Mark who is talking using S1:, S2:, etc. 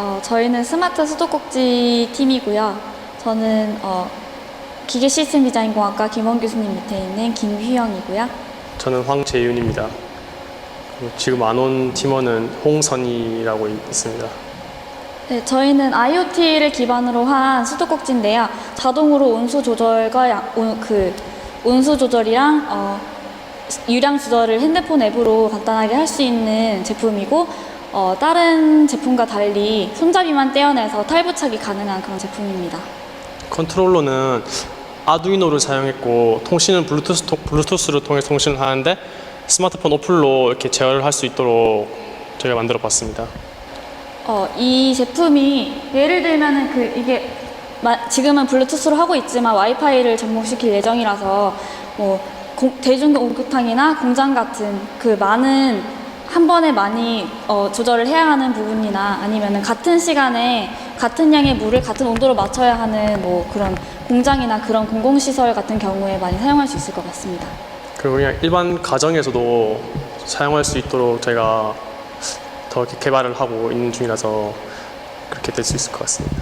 S1: 어, 저희는 스마트 수도꼭지 팀이고요. 저는 어, 기계 시스템 디자인 공학과 김원 교수님 밑에 있는 김휘영이고요.
S2: 저는 황재윤입니다. 지금 안 온 팀원은 홍선이라고 있- 있습니다.
S1: 네, 저희는 IoT를 기반으로 한 수도꼭지인데요. 자동으로 온수 조절과 양- 온- 그 온수 조절이랑 어, 유량 조절을 핸드폰 앱으로 간단하게 할 수 있는 제품이고 어, 다른 제품과 달리 손잡이만 떼어내서 탈부착이 가능한 그런 제품입니다.
S2: 컨트롤러는 아두이노를 사용했고 통신은 블루투스, 통- 블루투스로 통해 통신을 하는데 스마트폰 어플로 이렇게 제어를 할수 있도록 저희가 만들어 봤습니다.
S1: 어, 이 제품이 예를 들면은 그 이게 마- 지금은 블루투스로 하고 있지만 와이파이를 접목시킬 예정이라서 뭐 공- 대중목욕탕이나 공장 같은 그 많은 한 번에 많이 어, 조절을 해야 하는 부분이나 아니면은 같은 시간에 같은 양의 물을 같은 온도로 맞춰야 하는 뭐 그런 공장이나 그런 공공시설 같은 경우에 많이 사용할 수 있을 것 같습니다.
S2: 그리고 그냥 일반 가정에서도 사용할 수 있도록 저희가 더 이렇게 개발을 하고 있는 중이라서 그렇게 될 수 있을 것 같습니다.